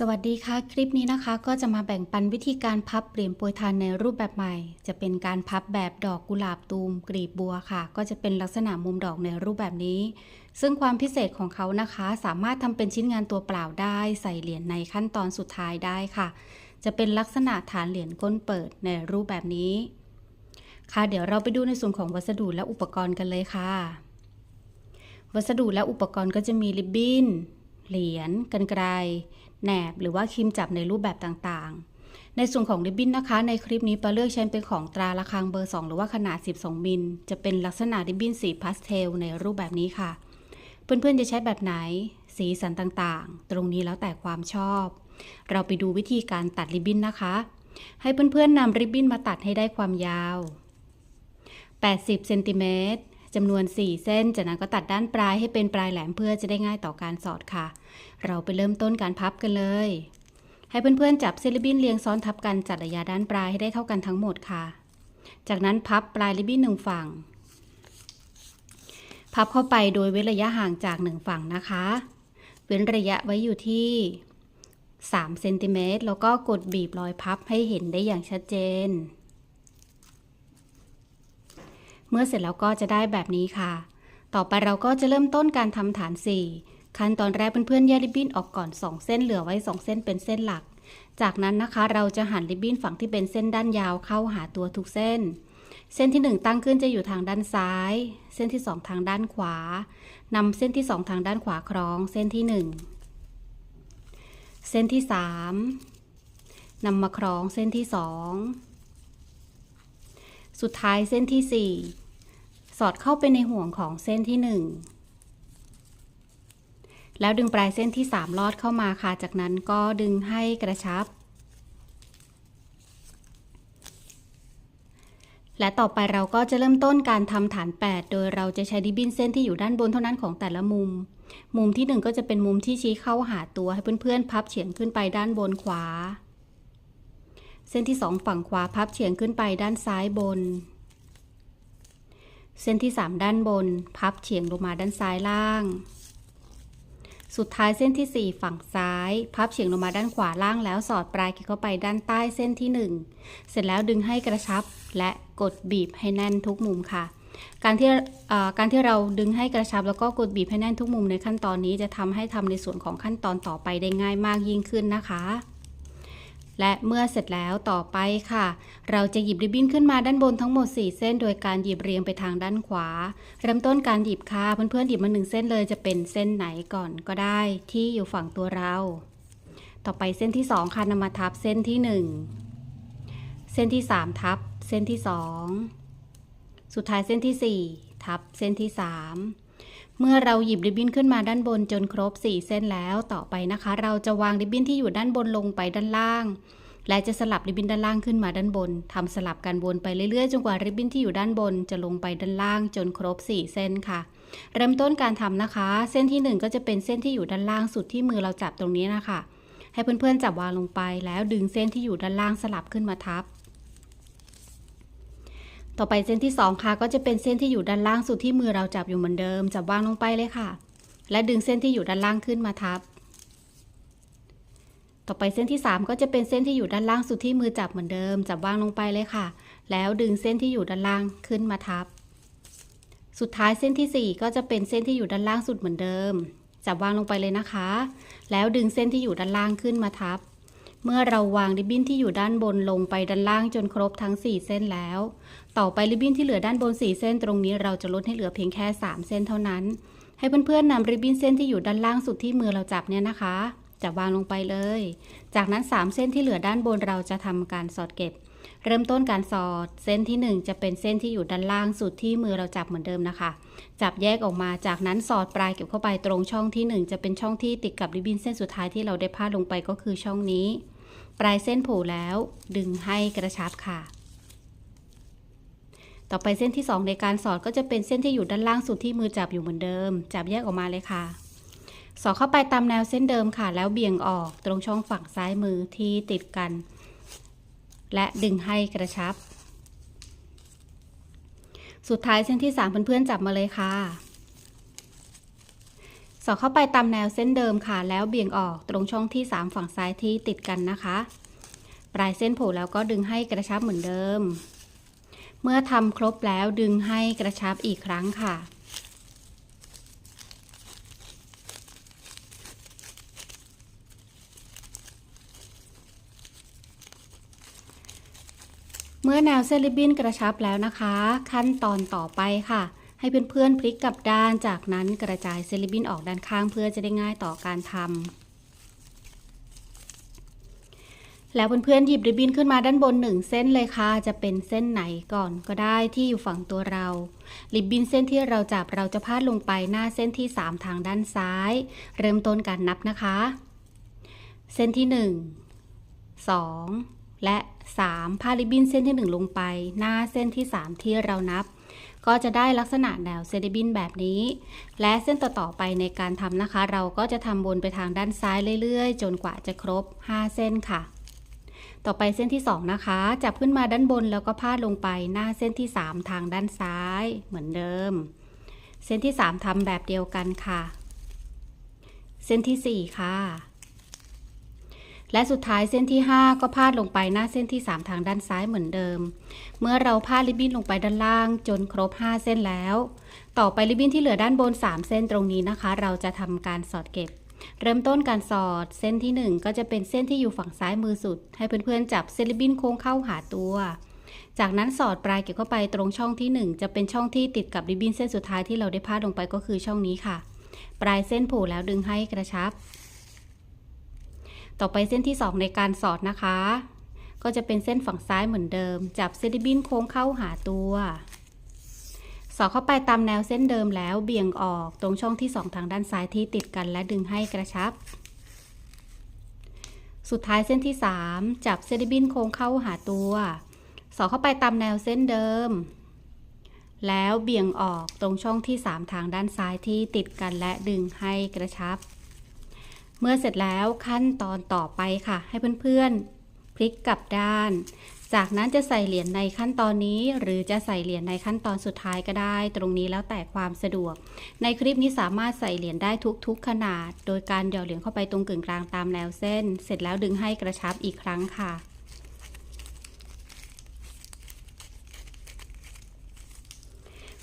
สวัสดีค่ะ คลิปนี้นะคะก็จะมาแบ่งปันวิธีการพับเปลี่ยนโปรยทานในรูปแบบใหม่ จะเป็นการพับแบบดอกกุหลาบตูมกลีบบัวค่ะ ก็จะเป็นลักษณะมุมดอกในรูปแบบนี้ ซึ่งความพิเศษของเขานะคะ สามารถทำเป็นชิ้นงานตัวเปล่าได้ใส่เหรียญในขั้นตอนสุดท้ายได้ค่ะ จะเป็นลักษณะฐานเหรียญก้นเปิดในรูปแบบนี้ ค่ะเดี๋ยวเราไปดูในส่วนของวัสดุและอุปกรณ์กันเลยค่ะ วัสดุและอุปกรณ์ก็จะมีริบบิ้นเหรียญกันไกร แหนบหรือว่าครีมจับในรูปแบบต่างๆ ในส่วนของริบบิ้นนะคะ ในคลิปนี้ปลาเลือกใช้เป็นของตราระฆังเบอร์ 2 หรือว่าขนาด 12 มิล จะเป็นลักษณะริบบิ้นสีพาสเทลในรูปแบบนี้ค่ะ เพื่อนๆจะใช้แบบไหน สีสันต่างๆ ตรงนี้แล้วแต่ความชอบ เราไปดูวิธีการตัดริบบิ้นนะคะ ให้เพื่อนๆนำริบบิ้นมาตัดให้ได้ความยาว 80เซนติเมตร จำนวน 4 เส้น จากนั้นก็ตัดด้านปลายให้เป็นปลายแหลมเพื่อจะได้ง่ายต่อการสอดค่ะ เราไปเริ่มต้นการพับกันเลย ให้เพื่อนๆจับเซลิบบินเรียงซ้อนทับกันจัดระยะด้านปลายให้ได้เท่ากันทั้งหมดค่ะ จากนั้นพับปลายริบบิ้นหนึ่งฝั่ง พับเข้าไปโดยเว้นระยะห่างจากหนึ่งฝั่งนะคะ เว้นระยะไว้อยู่ที่3เซนติเมตรแล้วก็กดบีบรอยพับให้เห็นได้อย่างชัดเจน เมื่อเสร็จแล้วก็จะได้แบบนี้ค่ะ ต่อไปเราก็จะเริ่มต้นการทำฐาน 4 ขั้นตอนแรกเพื่อนๆแยกริบบิ้นออกก่อน 2 เส้นเหลือไว้ 2 เส้นเป็นเส้นหลัก จากนั้นนะคะเราจะหันริบบิ้นฝั่งที่เป็นเส้นด้านยาวเข้าหาตัวทุกเส้น เส้นที่ 1 ตั้งขึ้นจะอยู่ทางด้านซ้าย เส้นที่ 2 ทางด้านขวานำเส้นที่ 2 ทางด้านขวาคล้อง เส้นที่ 1 เส้นที่ 3นำมาคล้องเส้นที่ 2 สุดท้ายเส้นที่ 4 สอดเข้าไปในห่วงของเส้นที่ 1 แล้วดึงปลายเส้นที่ 3 ลอดเข้ามาค่ะ จากนั้นก็ดึงให้กระชับ และต่อไปเราก็จะเริ่มต้นการทำฐาน 8 โดยเราจะใช้ดิบินเส้นที่อยู่ด้านบนเท่านั้นของแต่ละมุม มุมที่ 1 ก็จะเป็นมุมที่ชี้เข้าหาตัวให้เพื่อนๆ พับเฉียงขึ้นไปด้านบนขวา เส้นที่2ฝั่งขวาพับเฉียงขึ้นไปด้านซ้ายบน เส้นที่3ด้านบน พับเฉียงลงมาด้านซ้ายล่าง สุดท้ายเส้นที่4ฝั่งซ้าย พับเฉียงลงมาด้านขวาล่างแล้วสอดปลายเข้าไปด้านใต้เส้นที่1เสร็จแล้วดึงให้กระชับและกดบีบให้แน่นทุกมุมค่ะการที่การที่เราดึงให้กระชับแล้วก็กดบีบให้แน่นทุกมุมในขั้นตอนนี้จะทำให้ทำในส่วนของขั้นตอนต่อไปได้ง่ายมากยิ่งขึ้นนะคะ และเมื่อเสร็จแล้วต่อไปค่ะ เราจะหยิบริบบิ้นขึ้นมาด้านบนทั้งหมด 4 เส้น โดยการหยิบเรียงไปทางด้านขวา เริ่มต้นการหยิบค่ะเพื่อนๆหยิบมาหนึ่งเส้นเลยจะเป็นเส้นไหนก่อนก็ได้ ที่อยู่ฝั่งตัวเรา ต่อไปเส้นที่ 2 ค่ะนำมาทับเส้นที่ 1 เส้นที่ 3 ทับเส้นที่ 2 สุดท้ายเส้นที่ 4 ทับเส้นที่ 3 เมื่อเราหยิบริบบิ้นขึ้นมาด้านบนจนครบ 4 เส้นแล้วต่อไปนะคะ เราจะวางริบบิ้นที่อยู่ด้านบนลงไปด้านล่าง และจะสลับริบบิ้นด้านล่างขึ้นมาด้านบนทำสลับกันวนไปเรื่อยๆจนกว่าริบบิ้นที่อยู่ด้านบนจะลงไปด้านล่างจนครบ 4 เส้นค่ะ เริ่มต้นการทำนะคะ เส้นที่ 1 ก็จะเป็นเส้นที่อยู่ด้านล่างสุดที่มือเราจับตรงนี้นะคะให้เพื่อนๆจับวางลงไปแล้วดึงเส้นที่อยู่ด้านล่างสลับขึ้นมาทับ ต่อไปเส้นที่ 2 ค่ะ ก็จะเป็นเส้นที่อยู่ด้านล่างสุดที่มือเราจับอยู่เหมือนเดิม จับวางลงไปเลยค่ะ และดึงเส้นที่อยู่ด้านล่างขึ้นมาทับ ต่อไปเส้นที่ 3 ก็จะเป็นเส้นที่อยู่ด้านล่างสุดที่มือจับเหมือนเดิม จับวางลงไปเลยค่ะ แล้วดึงเส้นที่อยู่ด้านล่างขึ้นมาทับ สุดท้ายเส้นที่ 4 ก็จะเป็นเส้นที่อยู่ด้านล่างสุดเหมือนเดิม จับวางลงไปเลยนะคะ แล้วดึงเส้นที่อยู่ด้านล่างขึ้นมาทับ เมื่อเราวางริบบิ้นที่อยู่ด้านบนลงไปด้านล่างจนครบทั้ง 4 เส้นแล้ว ต่อไปริบบิ้นที่เหลือด้านบน 4 เส้นตรงนี้เราจะลดให้เหลือเพียงแค่ 3 เส้นเท่านั้น ให้เพื่อนๆนำริบบิ้นเส้นที่อยู่ด้านล่างสุดที่มือเราจับเนี่ยนะคะ จับวางลงไปเลย จากนั้น 3 เส้นที่เหลือด้านบนเราจะทำการสอดเก็บ เริ่มต้นการสอด เส้นที่ 1 จะเป็นเส้นที่อยู่ด้านล่างสุดที่มือเราจับเหมือนเดิมนะคะ จับแยกออกมา จากนั้นสอดปลายเก็บเข้าไปตรงช่องที่ 1 จะเป็นช่องที่ติดกับริบบิ้นเส้นสุดท้ายที่เราได้พาดลงไปก็คือช่องนี้ ปลายเส้นโผล่แล้ว ดึงให้กระชับค่ะ ต่อไปเส้นที่ 2 ในการสอดก็จะเป็นเส้นที่อยู่ด้านล่างสุดที่มือจับอยู่เหมือนเดิม จับแยกออกมาเลยค่ะ สอดเข้าไปตามแนวเส้นเดิมค่ะ แล้วเบี่ยงออกตรงช่องฝั่งซ้ายมือที่ติดกัน และดึงให้กระชับ สุดท้ายเส้นที่ 3 เพื่อนๆจับมาเลยค่ะ สอดเข้าไปตามแนวเส้นเดิมค่ะ แล้วเบี่ยงออกตรงช่องที่ 3 ฝั่งซ้ายที่ติดกันนะคะ ปลายเส้นโผล่แล้วก็ดึงให้กระชับเหมือนเดิม เมื่อทำครบแล้วดึงให้กระชับอีกครั้งค่ะเมื่อแนวเส้นริบบิ้นกระชับแล้วนะคะ ขั้นตอนต่อไปค่ะ ให้เพื่อนๆพลิกกลับด้านจากนั้นกระจายเส้นริบบิ้นออกด้านข้างเพื่อจะได้ง่ายต่อการทำแล้วเพื่อนๆหยิบริบบินขึ้นมาด้านบนหนึ่งเส้นเลยค่ะ จะเป็นเส้นไหนก่อนก็ได้ที่อยู่ฝั่งตัวเรา ริบบินเส้นที่เราจับเราจะพาดลงไปหน้าเส้นที่ 3 ทางด้านซ้าย เริ่มต้นการนับนะคะ เส้นที่ 1 2 และ 3 พาดริบบินเส้นที่ 1 ลงไป หน้าเส้นที่ 3 ที่เรานับ ก็จะได้ลักษณะแนวเซริบินแบบนี้ และเส้นต่อๆไปในการทำนะคะ เราก็จะทำวนไปทางด้านซ้ายเรื่อยๆ จนกว่าจะครบ 5 เส้นค่ะ ต่อไปเส้นที่ 2 นะคะ จับขึ้นมาด้านบนแล้วก็พาดลงไปหน้าเส้นที่ 3 ทางด้านซ้ายเหมือนเดิม เส้นที่ 3ทำแบบเดียวกันค่ะ เส้นที่ 4 ค่ะ และสุดท้ายเส้นที่ 5 ก็พาดลงไปหน้าเส้นที่ 3 ทางด้านซ้ายเหมือนเดิม เมื่อเราพาดริบบิ้นลงไปด้านล่างจนครบ 5 เส้นแล้ว ต่อไปริบบิ้นที่เหลือด้านบน 3 เส้นตรงนี้นะคะ เราจะทำการสอดเก็บ เริ่มต้นการสอดเส้นที่ 1 ก็จะเป็นเส้นที่อยู่ฝั่งซ้ายมือสุด ให้เพื่อนๆจับเส้นริบบิ้นโค้งเข้าหาตัว จากนั้นสอดปลายเก็บเข้าไปตรงช่องที่ 1 จะเป็นช่องที่ติดกับริบบิ้นเส้นสุดท้ายที่เราได้พาดลงไปก็คือช่องนี้ค่ะ ปลายเส้นผูแล้วดึงให้กระชับ ต่อไปเส้นที่ 2 ในการสอดนะคะ ก็จะเป็นเส้นฝั่งซ้ายเหมือนเดิม จับเส้นริบินโค้งเข้าหาตัว สอดเข้าไปตามแนวเส้นเดิมแล้วเบี่ยงออกตรงช่องที่ 2 ทางด้านซ้ายที่ติดกันและดึงให้กระชับ สุดท้ายเส้นที่ 3 จับเส้นริบินโค้งเข้าหาตัว สอดเข้าไปตามแนวเส้นเดิมแล้วเบี่ยงออกตรงช่องที่ 3 ทางด้านซ้ายที่ติดกันและดึงให้กระชับ เมื่อเสร็จแล้วขั้นตอนต่อไปค่ะ ให้เพื่อนๆ พลิกกลับด้าน จากนั้นจะใส่เหรียญในขั้นตอนนี้ หรือจะใส่เหรียญในขั้นตอนสุดท้ายก็ได้ ตรงนี้แล้วแต่ความสะดวก ในคลิปนี้สามารถใส่เหรียญได้ทุกๆ ขนาด โดยการหยอดเหรียญเข้าไปตรงกึ่งกลางตามแนวเส้น เสร็จแล้วดึงให้กระชับอีกครั้งค่ะ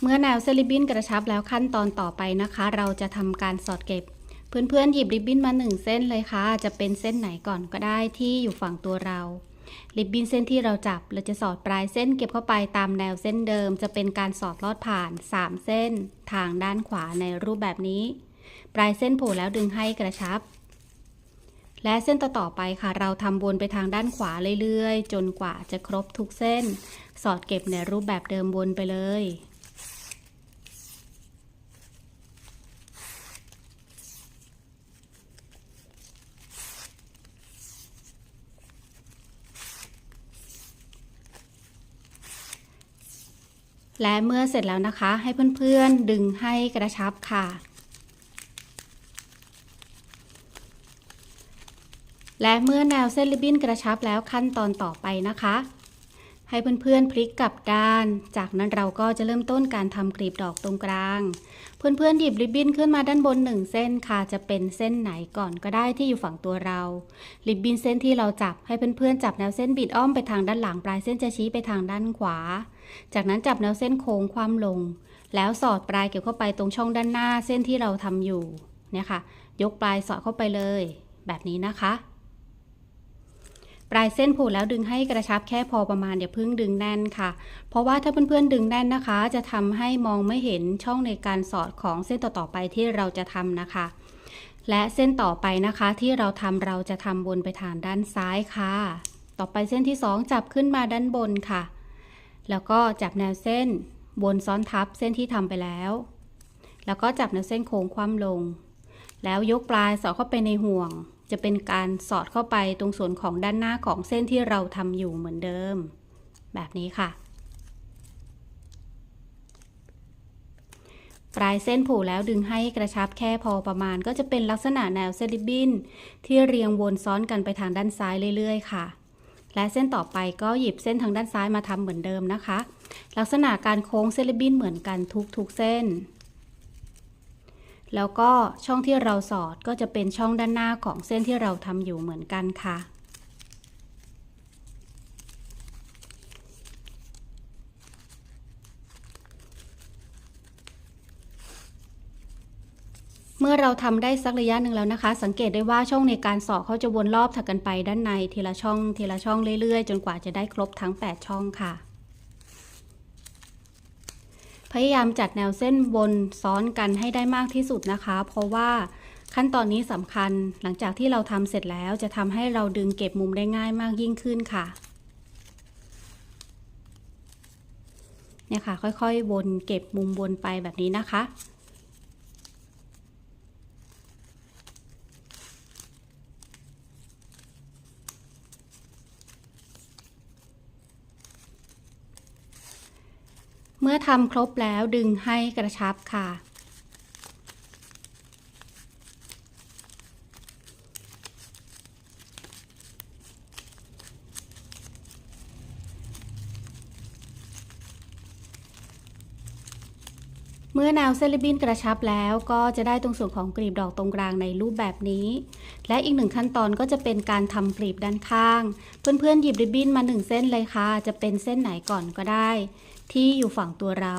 เมื่อแนวเซลิบบินกระชับแล้วขั้นตอนต่อไปนะคะ เราจะทำการสอดเก็บ เพื่อนๆหยิบริบบิ้นมาหนึ่งเส้นเลยค่ะ จะเป็นเส้นไหนก่อนก็ได้ที่อยู่ฝั่งตัวเรา ริบบิ้นเส้นที่เราจับ เราจะสอดปลายเส้นเก็บเข้าไปตามแนวเส้นเดิม จะเป็นการสอดลอดผ่าน 3 เส้น ทางด้านขวาในรูปแบบนี้ ปลายเส้นโผล่แล้วดึงให้กระชับ และเส้นต่อๆไปค่ะ เราทำวนไปทางด้านขวาเรื่อยๆ จนกว่าจะครบทุกเส้น สอดเก็บในรูปแบบเดิมวนไปเลย และเมื่อเสร็จแล้วนะคะ ให้เพื่อนๆดึงให้กระชับค่ะ และเมื่อแนวเส้นริบบิ้นกระชับแล้วขั้นตอนต่อไปนะคะ ให้เพื่อนๆพลิกกลับด้าน จากนั้นเราก็จะเริ่มต้นการทำกลีบดอกตรงกลาง เพื่อนๆหยิบริบบิ้นขึ้นมาด้านบนหนึ่งเส้นค่ะ จะเป็นเส้นไหนก่อนก็ได้ที่อยู่ฝั่งตัวเรา ริบบิ้นเส้นที่เราจับให้เพื่อนๆจับแนวเส้นบิดอ้อมไปทางด้านหลังปลายเส้นจะชี้ไปทางด้านขวา จากนั้นจับแนวเส้นโค้งความลง แล้วสอดปลายเก็บเข้าไปตรงช่องด้านหน้าเส้นที่เราทำอยู่เนี่ยค่ะ ยกปลายสอดเข้าไปเลย แบบนี้นะคะ ปลายเส้นผูกแล้วดึงให้กระชับแค่พอประมาณอย่าเพิ่งดึงแน่นค่ะ เพราะว่าถ้าเพื่อนๆดึงแน่นนะคะ จะทำให้มองไม่เห็นช่องในการสอดของเส้นต่อๆไปที่เราจะทำนะคะ และเส้นต่อไปนะคะที่เราทำเราจะทำบนไปทางด้านซ้ายค่ะ ต่อไปเส้นที่ 2 จับขึ้นมาด้านบนค่ะ แล้วก็จับแนวเส้นบนซ้อนทับเส้นที่ทำไปแล้ว แล้วก็จับแนวเส้นโค้งคว่ำลง แล้วยกปลายสอดเข้าไปในห่วง จะเป็นการสอดเข้าไปตรงส่วนของด้านหน้าของเส้นที่เราทำอยู่เหมือนเดิม แบบนี้ค่ะ ปลายเส้นผูแล้วดึงให้กระชับแค่พอประมาณ ก็จะเป็นลักษณะแนวเซลิบบินที่เรียงวนซ้อนกันไปทางด้านซ้ายเรื่อยๆ ค่ะ และเส้นต่อไปก็หยิบเส้นทางด้านซ้ายมาทำเหมือนเดิมนะคะ ลักษณะการโค้งเซริบบินเหมือนกันทุกๆเส้น แล้วก็ช่องที่เราสอดก็จะเป็นช่องด้านหน้าของเส้นที่เราทำอยู่เหมือนกันค่ะ เมื่อเราทำได้สักระยะหนึ่งแล้วนะคะ สังเกตได้ว่าช่องในการสอดเขาจะวนรอบถักกันไปด้านในทีละช่องทีละช่องเรื่อยๆ จนกว่าจะได้ครบทั้ง 8 ช่องค่ะ พยายามจัดแนวเส้นบนซ้อนกันให้ได้มากที่สุดนะคะ เพราะว่าขั้นตอนนี้สำคัญหลังจากที่เราทำเสร็จแล้วจะทำให้เราดึงเก็บมุมได้ง่ายมากยิ่งขึ้นค่ะเนี่ยค่ะค่อยๆวนเก็บมุมวนไปแบบนี้นะคะ เมื่อทำครบแล้วดึงให้กระชับค่ะ อแนวเส้นริบบิ้นกระชับแล้วก็จะได้ตรงส่วนของกลีบดอกตรงกลางในรูปแบบนี้ และอีกหนึ่งขั้นตอนก็จะเป็นการทำกลีบด้านข้าง เพื่อนๆหยิบริบบิ้นมาหนึ่งเส้นเลยค่ะ จะเป็นเส้นไหนก่อนก็ได้ ที่อยู่ฝั่งตัวเรา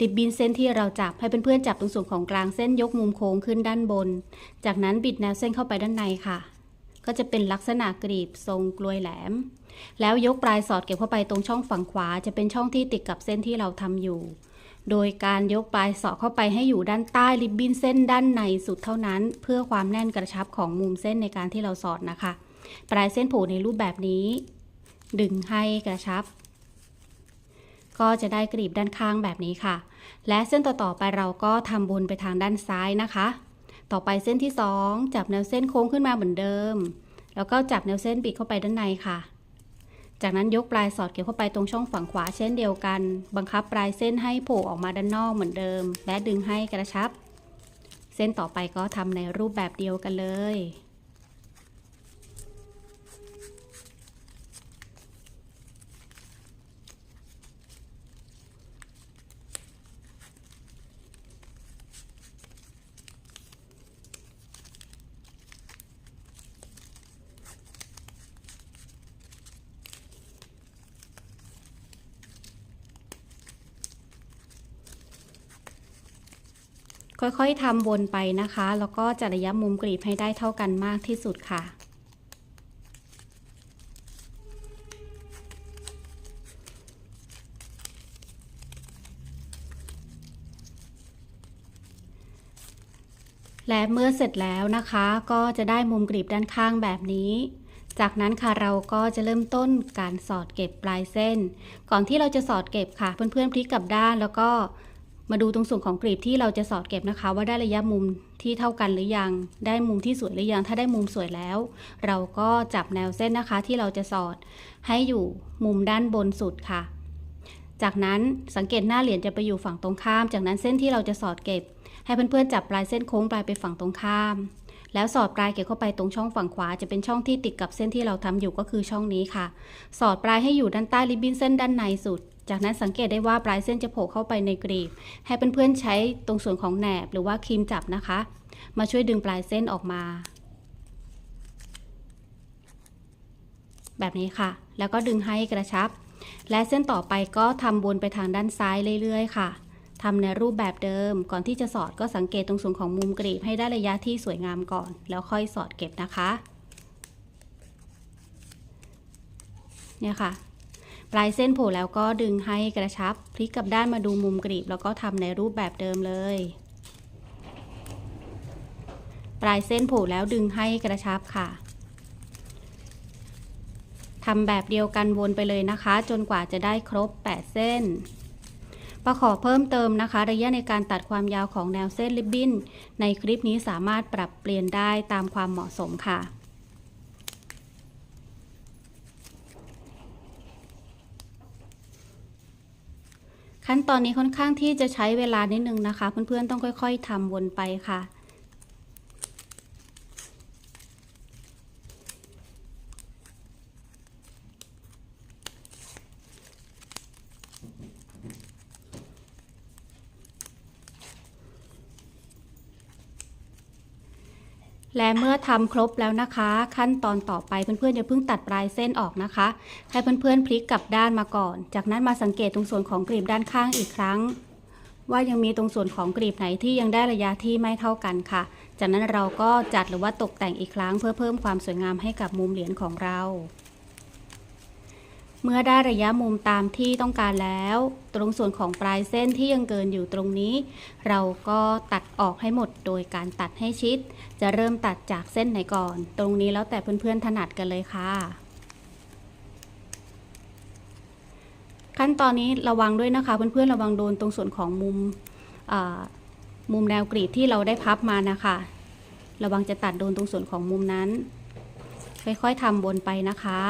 ริบบิ้นเส้นที่เราจับให้เพื่อนๆจับตรงส่วนของกลางเส้นยกมุมโค้งขึ้นด้านบน จากนั้นบิดแนวเส้นเข้าไปด้านในค่ะ ก็จะเป็นลักษณะกรีบทรงกลวยแหลม แล้วยกปลายสอดเก็บเข้าไปตรงช่องฝั่งขวา จะเป็นช่องที่ติดกับเส้นที่เราทำอยู่ โดยการยกปลายสอดเข้าไปให้อยู่ด้านใต้ริบบิ้นเส้นด้านในสุดเท่านั้น เพื่อความแน่นกระชับของมุมเส้นในการที่เราสอดนะคะ ปลายเส้นผูในรูปแบบนี้ ดึงให้กระชับ ก็จะได้กรีบด้านข้างแบบนี้ค่ะ และเส้นต่อๆไปเราก็ทำบนไปทางด้านซ้ายนะคะ ต่อไปเส้นที่ 2 จับแนวเส้นโค้งขึ้นมาเหมือนเดิม แล้วก็จับแนวเส้นบิดเข้าไปด้านในค่ะ จากนั้นยกปลายสอดเก็บเข้าไปตรงช่องฝั่งขวาเช่นเดียวกัน บังคับปลายเส้นให้โผล่ออกมาด้านนอกเหมือนเดิม และดึงให้กระชับ เส้นต่อไปก็ทำในรูปแบบเดียวกันเลย ค่อยๆทำวนไปนะคะ แล้วก็จัดระยะมุมกรีบให้ได้เท่ากันมากที่สุดค่ะและเมื่อเสร็จแล้วนะคะก็จะได้มุมกรีบด้านข้างแบบนี้ จากนั้นค่ะเราก็จะเริ่มต้นการสอดเก็บปลายเส้น ก่อนที่เราจะสอดเก็บค่ะ เพื่อนๆพลิกกลับด้านแล้วก็ มาดูตรงส่วนของกรีบที่เราจะสอดเก็บนะคะ ว่าได้ระยะมุมที่เท่ากันหรือยัง ได้มุมที่สวยหรือยัง ถ้าได้มุมสวยแล้ว เราก็จับแนวเส้นนะคะที่เราจะสอดให้อยู่มุมด้านบนสุดค่ะ จากนั้นสังเกตหน้าเหรียญจะไปอยู่ฝั่งตรงข้าม จากนั้นเส้นที่เราจะสอดเก็บ ให้เพื่อนๆจับปลายเส้นโค้งปลายไปฝั่งตรงข้าม แล้วสอดปลายเก็บเข้าไปตรงช่องฝั่งขวา จะเป็นช่องที่ติดกับเส้นที่เราทำอยู่ก็คือช่องนี้ค่ะ สอดปลายให้อยู่ด้านใต้ริบบิ้นเส้นด้านในสุด จากนั้นสังเกตได้ว่าปลายเส้นจะโผล่เข้าไปในกรีบ ให้เพื่อนๆใช้ตรงส่วนของแหนบหรือว่าครีมจับนะคะ มาช่วยดึงปลายเส้นออกมา แบบนี้ค่ะ แล้วก็ดึงให้กระชับ และเส้นต่อไปก็ทำวนไปทางด้านซ้ายเรื่อยๆ ค่ะทำในรูปแบบเดิม ก่อนที่จะสอดก็สังเกตตรงส่วนของมุมกรีบให้ได้ระยะที่สวยงามก่อน แล้วค่อยสอดเก็บนะคะ เนี่ยค่ะ ปลายเส้นโผล่แล้วก็ดึงให้กระชับ พลิกกลับด้านมาดูมุมกรีบ แล้วก็ทำในรูปแบบเดิมเลย ปลายเส้นโผล่แล้วดึงให้กระชับค่ะทำแบบเดียวกันวนไปเลยนะคะ จนกว่าจะได้ครบ 8 เส้น ประขอเพิ่มเติมนะคะ ระยะในการตัดความยาวของแนวเส้นริบบิ้น ในคลิปนี้สามารถปรับเปลี่ยนได้ตามความเหมาะสมค่ะ ขั้นตอนนี้ค่อนข้างที่จะใช้เวลานิดนึงนะคะ เพื่อนๆต้องค่อย ๆทำวนไปค่ะ และเมื่อทำครบแล้วนะคะ ขั้นตอนต่อไปเพื่อนๆอย่าเพิ่งตัดปลายเส้นออกนะคะ ให้เพื่อนๆพลิกกลับด้านมาก่อน จากนั้นมาสังเกตตรงส่วนของกลีบด้านข้างอีกครั้ง ว่ายังมีตรงส่วนของกลีบไหนที่ยังได้ระยะที่ไม่เท่ากันค่ะ จากนั้นเราก็จัดหรือว่าตกแต่งอีกครั้งเพื่อเพิ่มความสวยงามให้กับมุมเหรียญของเรา เมื่อได้ระยะมุมตามที่ต้องการแล้ว ตรงส่วนของปลายเส้นที่ยังเกินอยู่ตรงนี้ เราก็ตัดออกให้หมดโดยการตัดให้ชิด จะเริ่มตัดจากเส้นไหนก่อน ตรงนี้แล้วแต่เพื่อนๆถนัดกันเลยค่ะ ขั้นตอนนี้ระวังด้วยนะคะเพื่อนๆระวังโดนตรงส่วนของมุมมุมแนวกรีดที่เราได้พับมานะคะ ระวังจะตัดโดนตรงส่วนของมุมนั้น ค่อยๆทำวนไปนะคะ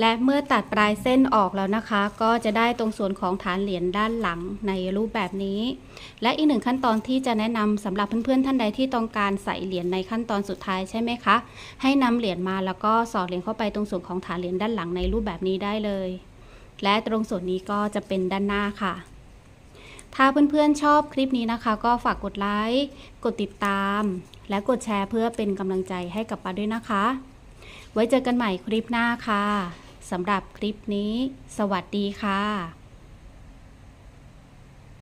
และเมื่อตัดปลายเส้นออกแล้วนะคะ ก็จะได้ตรงส่วนของฐานเหรียญด้านหลังในรูปแบบนี้ และอีกหนึ่งขั้นตอนที่จะแนะนำสำหรับเพื่อนๆท่านใดที่ต้องการใส่เหรียญในขั้นตอนสุดท้ายใช่ไหมคะ ให้นำเหรียญมาแล้วก็สอดเหรียญเข้าไปตรงส่วนของฐานเหรียญด้านหลังในรูปแบบนี้ได้เลย และตรงส่วนนี้ก็จะเป็นด้านหน้าค่ะ ถ้าเพื่อนๆชอบคลิปนี้นะคะ ก็ฝากกดไลค์กดติดตาม และกดแชร์เพื่อเป็นกำลังใจให้กับปาด้วยนะคะ ไว้เจอกันใหม่คลิปหน้าค่ะสำหรับคลิปนี้ สวัสดีค่ะ